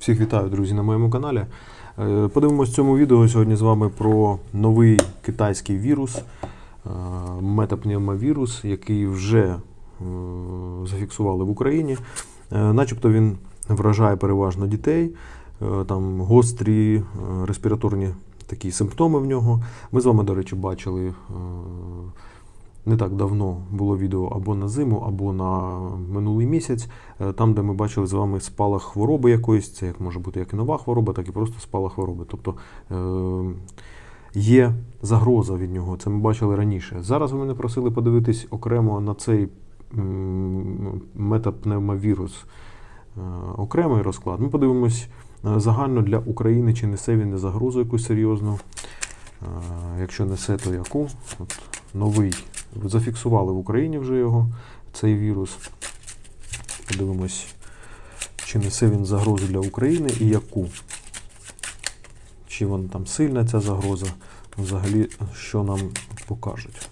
Всіх вітаю, друзі, на моєму каналі. Е, Подивимось в цьому відео сьогодні з вами про новий китайський вірус, е, метапневмовірус, який вже е, зафіксували в Україні. Начебто він вражає переважно дітей, там гострі респіраторні такі симптоми в нього. Ми з вами, до речі, бачили. Не так давно було відео або на зиму, або на минулий місяць, е, там, де ми бачили з вами спалах хвороби якоїсь, це як може бути як і нова хвороба, так і просто спалах хвороби. Тобто е, є загроза від нього, це ми бачили раніше. Зараз ви мене просили подивитись окремо на цей метапневмовірус. Е, Окремий розклад. Ми подивимось загально для України, чи несе він не загрозу якусь серйозну. Якщо несе, то яку? От новий. Зафіксували в Україні вже його, цей вірус. Подивимось, чи несе він загрозу для України і яку. Чи вона там сильна ця загроза, взагалі, що нам покажуть.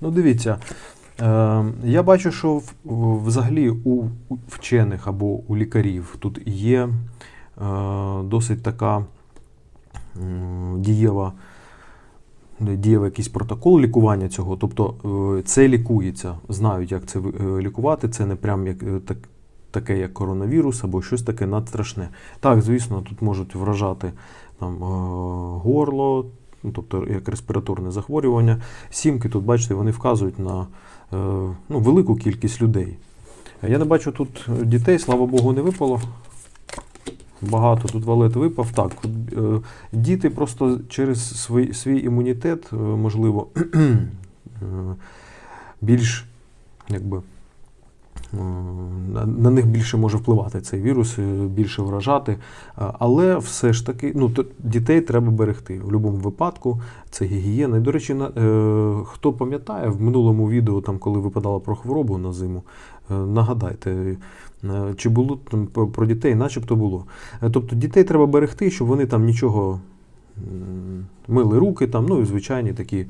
Ну, дивіться, е, я бачу, що взагалі у вчених або у лікарів тут є е, досить така дієва, не, якийсь протокол лікування цього. Тобто е, це лікується, знають, як це е, лікувати. Це не прям як е, так. Таке, як коронавірус або щось таке надстрашне. Так, звісно, тут можуть вражати там, горло, ну, тобто як респіраторне захворювання. Сімки тут, бачите, вони вказують на е, ну, велику кількість людей. Я не бачу тут дітей, слава Богу, не випало. Багато тут валет випав. Так, е, діти просто через свій, свій імунітет, е, можливо, більш якби. Е, На, них більше може впливати цей вірус, е, більше вражати. Е, Але все ж таки, ну, дітей треба берегти в будь-якому випадку. Це гігієна. І, до речі, на, хто пам'ятає, в минулому відео, там, коли випадала про хворобу на зиму, нагадайте, чи було там про- дітей, начебто було. Тобто дітей треба берегти, щоб вони там нічого мили руки, там, ну і звичайні такі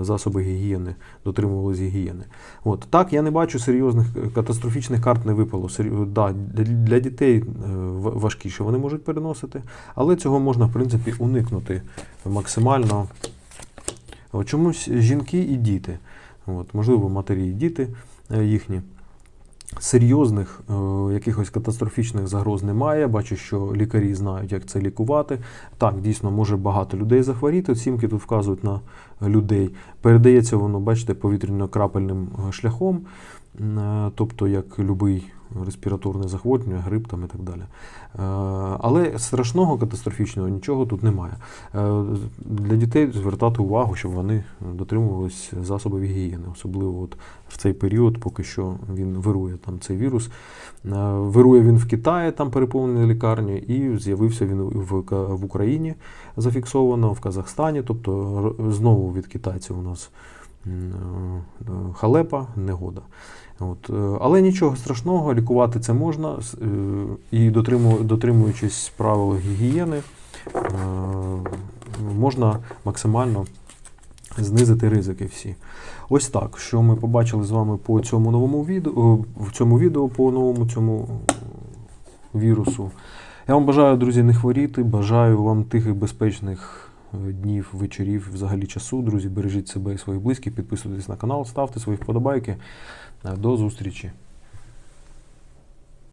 засоби гігієни, дотримувалися гігієни. От так я не бачу серйозних е, катастрофічних карт не випало. Серйоз... Да, для, дітей е, важкіше вони можуть переносити, але цього можна в принципі уникнути максимально. Чомусь жінки і діти, от, можливо, матері і діти е, їхні. Серйозних е, якихось катастрофічних загроз немає. Бачу, що лікарі знають, як це лікувати. Так, дійсно, може багато людей захворіти. Сімки тут вказують на людей. Передається воно, бачите, повітряно-крапельним е, шляхом, тобто як будь-який респіраторне захворювання, грип там і так далі. Е, Але страшного катастрофічного нічого тут немає. Е, Для дітей звертати увагу, щоб вони дотримувались засобів гігієни, особливо от в цей період, поки що він вирує там цей вірус. Е, Вирує він в Китаї, там переповнені лікарні, і з'явився він в, Україні зафіксовано, в Казахстані. Тобто знову від китайців у нас е, халепа, негода. От. е, Але нічого страшного, лікувати це можна е, і дотримуючись правил гігієни, е, можна максимально знизити ризики всі. Ось так, що ми побачили з вами по цьому новому відео, в цьому відео по новому цьому вірусу. Я вам бажаю, друзі, не хворіти, бажаю вам тихих, безпечних е, днів, вечорів, взагалі часу. Друзі, бережіть себе і своїх близьких, підписуйтесь на канал, ставте свої вподобайки. До зустрічі!